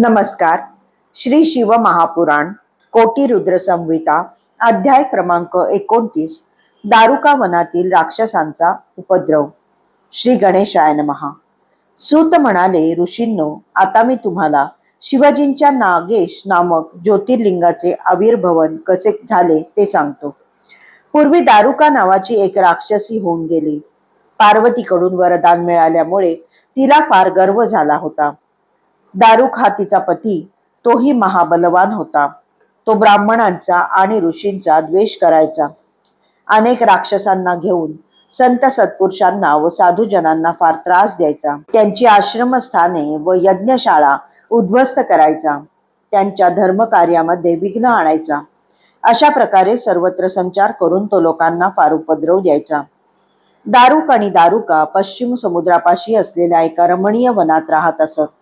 नमस्कार. श्री शिव महापुराण कोटी रुद्र संहिता अध्याय क्रमांक एकोणतीस दारुका वनातील राक्षसांचा उपद्रव. श्री गणेशाय नमहा सूत म्हणाले ऋषींनो आता मी तुम्हाला शिवाजींच्या नागेश नामक ज्योतिर्लिंगाचे आविर्भवन कसे झाले ते सांगतो. पूर्वी दारुका नावाची एक राक्षसी होऊन गेली. पार्वतीकडून वरदान मिळाल्यामुळे तिला फार गर्व झाला होता. दारुक हा तिचा पती. तोही महाबलवान होता. तो ब्राह्मणांचा आणि ऋषींचा द्वेष करायचा. अनेक राक्षसांना घेऊन संत सत्पुरुषांना व साधूजनांना फार त्रास द्यायचा. त्यांची आश्रमस्थाने व यज्ञशाळा उद्ध्वस्त करायचा. त्यांच्या धर्मकार्यामध्ये विघ्न आणायचा. अशा प्रकारे सर्वत्र संचार करून तो लोकांना फार उपद्रव द्यायचा. दारुक आणि दारुका पश्चिम समुद्रापाशी असलेल्या एका रमणीय वनात राहत असत.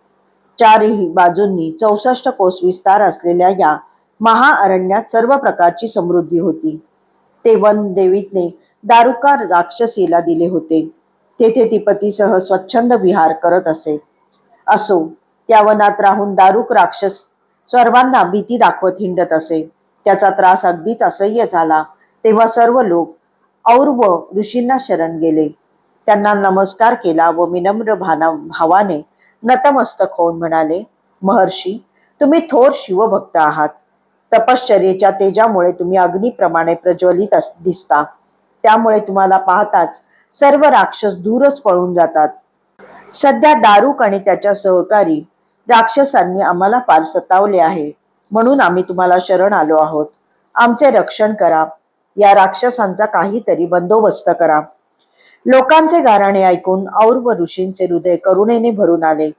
चारही बाजूंनी चौसष्ट कोस विस्तार असलेल्या या महाअरण्यात सर्व प्रकारची समृद्धी होती. ते वन देवीतने दारुका राक्षसीला दिले होते. तेथे ती पतीसह स्वच्छंद विहार करत असे. असो त्या वनात राहून दारुक राक्षस सर्वांना भीती दाखवत हिंडत असे. त्याचा त्रास अगदीच असह्य झाला तेव्हा सर्व लोक और्व ऋषींना शरण गेले. त्यांना नमस्कार केला व विनम्र भाना भावाने नतमस्तक होऊन म्हणाले महर्षी तुम्ही थोर शिवभक्त आहात. तपश्चर्येच्या तेजामुळे तुम्ही अग्निप्रमाणे प्रज्वलित अस- दिसता. त्यामुळे तुम्हाला पाहताच सर्व राक्षस दूरच पळून जातात. सध्या दारूक आणि त्याच्या सहकारी राक्षसांनी आम्हाला फार सतावले आहे. म्हणून आम्ही तुम्हाला शरण आलो आहोत. आमचे रक्षण करा. या राक्षसांचा काहीतरी बंदोबस्त करा. लोकांचे गाराणे ऐकून और्व ऋषींचे हृदय करुणेने भरून आले.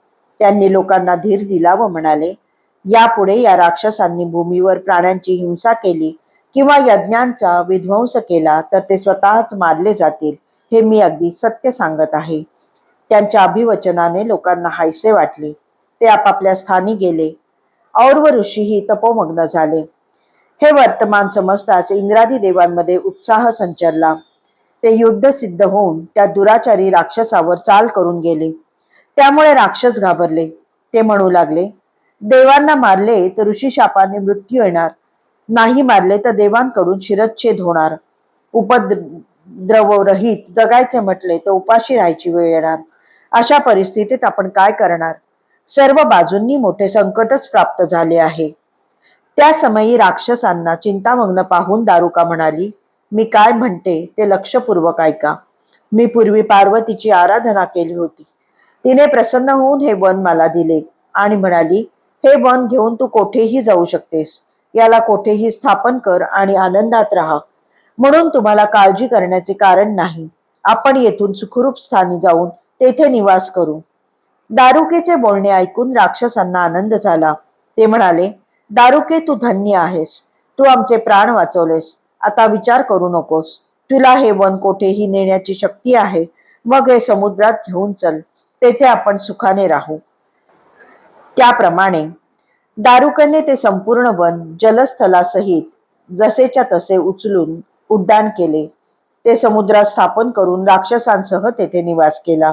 त्यांनी लोकांना धीर दिला व म्हणाले यापुढे या राक्षसांनी भूमीवर प्राण्यांची हिंसा केली किंवा यज्ञांचा विध्वंस केला तर ते स्वतःच मारले जातील हे मी अगदी सत्य सांगत आहे. त्यांच्या अभिवचनाने लोकांना हायसे वाटले. ते आपापल्या स्थानी गेले. और्व ऋषीही तपोमग्न झाले. हे वर्तमान समजताच इंद्रादी देवांमध्ये उत्साह संचरला. ते युद्ध सिद्ध होऊन त्या दुराचारी राक्षसावर चाल करून गेले. त्यामुळे राक्षस घाबरले. ते म्हणू लागले देवांना मारले तर ऋषी शापाने मृत्यू येणार. नाही मारले तर देवांकडून शिरच्छेद होणार. उपद्रव रहित जगायचे म्हटले तर उपाशी राहायची वेळ येणार. अशा परिस्थितीत आपण काय करणार? सर्व बाजूंनी मोठे संकटच प्राप्त झाले आहे. त्या समयी राक्षसांना चिंतामग्न पाहून दारुका म्हणाली मी काय म्हणते ते लक्षपूर्वक ऐका. मी पूर्वी पार्वतीची आराधना केली होती. तिने प्रसन्न होऊन हे वन मला दिले आणि म्हणाली हे वन घेऊन तू कोठेही जाऊ शकतेस. याला कोठेही स्थापन कर आणि आनंदात राहा. म्हणून तुम्हाला काळजी करण्याचे कारण नाही. आपण येथून सुखरूप स्थानी जाऊन तेथे निवास करू. दारुकेचे बोलणे ऐकून राक्षसांना आनंद झाला. ते म्हणाले दारुके तू धन्य आहेस. तू आमचे प्राण वाचवलेस. आता विचार करू नकोस. तुला हे वन कोठेही नेण्याची शक्ती आहे. मग हे समुद्रात घेऊन चल. तेथे आपण सुखाने राहू. त्याप्रमाणे दारुकने ते संपूर्ण वन जलस्थलासहित जसेच्या तसे उचलून उड्डाण केले. ते समुद्रात स्थापन करून राक्षसांसह तेथे निवास केला.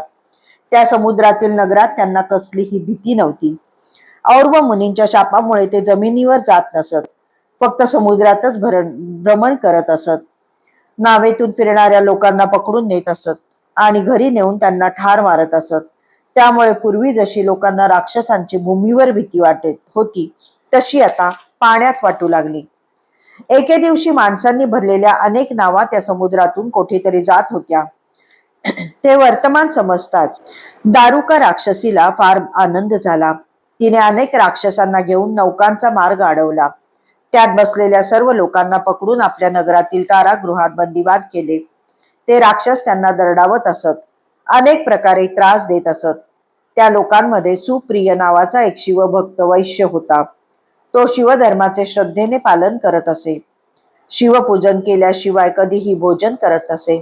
त्या समुद्रातील नगरात त्यांना कसलीही भीती नव्हती. और्व मुनींच्या शापामुळे ते जमिनीवर जात नसत. फक्त समुद्रातच भरण भ्रमण करत असत. नावेतून फिरणाऱ्या लोकांना पकडून नेत असत आणि घरी नेऊन त्यांना ठार मारत असत. त्यामुळे पूर्वी जशी लोकांना राक्षसांची भूमीवर भीती वाटत होती तशी आता पाण्यात वाटू लागली. एके दिवशी माणसांनी भरलेल्या अनेक नावा त्या समुद्रातून कुठेतरी जात होत्या. ते वर्तमान समजताच दारुका राक्षसीला फार आनंद झाला. तिने अनेक राक्षसांना घेऊन नौकांचा मार्ग अडवला. त्यात बसलेल्या सर्व लोकांना पकडून आपल्या नगरातील कारागृहात बंदिवाद केले. ते राक्षस त्यांना दरडावत असत. अनेक प्रकारे त्रास देत असत. त्या लोकांमध्ये सुप्रिय नावाचा एक शिवभक्त वैश्य होता. तो शिवधर्माचे श्रद्धेने पालन करत असे. शिवपूजन केल्याशिवाय कधीही भोजन करत असे.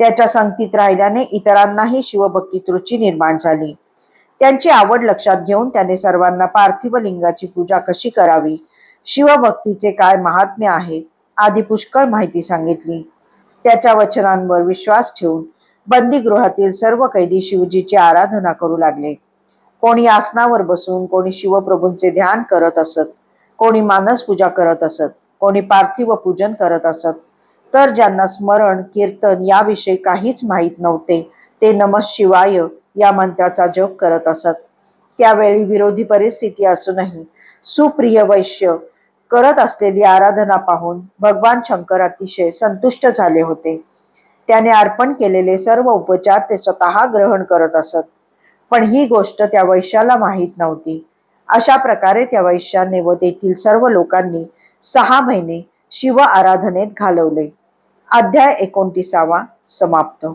त्याच्या संगतीत राहिल्याने इतरांनाही शिवभक्तीत रुची निर्माण झाली. त्यांची आवड लक्षात घेऊन त्याने सर्वांना पार्थिव लिंगाची पूजा कशी करावी शिवभक्तीचे काय महात्म्य आहे आदी पुष्कळ माहिती सांगितली. त्याच्या वचनांवर विश्वास ठेवून बंदीगृहातील सर्व कैदी शिवजीची आराधना करू लागले. कोणी आसनावर बसून कोणी शिवप्रभूंचे ध्यान करत असत कोणी मानस पूजा करत असत कोणी पार्थिव पूजन करत असत तर ज्यांना स्मरण कीर्तन याविषयी काहीच माहीत नव्हते ते नमः शिवाय या मंत्राचा जप करत असत. त्यावेळी विरोधी परिस्थिती असूनही सुप्रिय वैश्य करत असलेली आराधना पाहून भगवान शंकर अतिशय संतुष्ट झाले होते. त्याने अर्पण केलेले सर्व उपचार ते स्वतः ग्रहण करत असत. पण ही गोष्ट त्या वैश्याला माहीत नव्हती. अशा प्रकारे त्या वैश्याने व तेथील सर्व लोकांनी सहा महिने शिव आराधनेत घालवले. अध्याय एकोणतीसावा समाप्त.